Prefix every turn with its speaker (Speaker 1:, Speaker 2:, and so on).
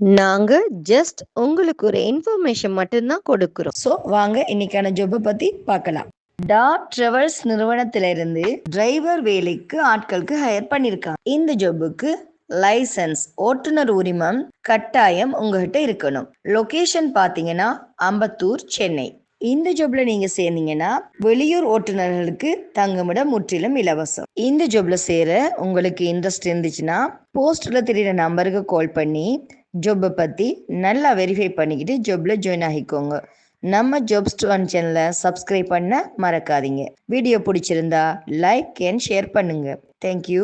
Speaker 1: நாங்க ஜஸ்ட் உங்களுக்கு ஒரு இன்ஃபர்மேஷன் மட்டும்தான் கொடுக்கிறோம். ஸோ வாங்க இன்னைக்கான ஜாப்பை பத்தி பார்க்கலாம். டாட் ட்ரெவல்ஸ் நிறுவனத்திலிருந்து டிரைவர் வேலைக்கு ஆட்களுக்கு ஹையர் பண்ணியிருக்காங்க இந்த ஜாபுக்கு லைசன்ஸ் ஓட்டுநர் உரிமம் கட்டாயம் உங்ககிட்ட இருக்கணும். லொகேஷன் பார்த்தீங்கன்னா அம்பத்தூர் சென்னை. இந்த ஜாப்ல நீங்க சேர்ந்தீங்கன்னா வெளியூர் ஓட்டுநர்களுக்கு தங்குமிடம் முற்றிலும் இலவசம். இந்த ஜாப்ல சேர உங்களுக்கு இன்ட்ரெஸ்ட் இருந்துச்சுன்னா போஸ்ட்ல தெரியுற நம்பருக்கு கால் பண்ணி ஜொப்பை பற்றி நல்லா வெரிஃபை பண்ணிக்கிட்டு ஜொப்பில் ஜாயின் ஆகிக்கோங்க. நம்ம ஜாப்ஸ் டு ஒன் சேனலை சப்ஸ்கிரைப் பண்ண மறக்காதீங்க. வீடியோ பிடிச்சிருந்தா லைக் அண்ட் ஷேர் பண்ணுங்க. Thank you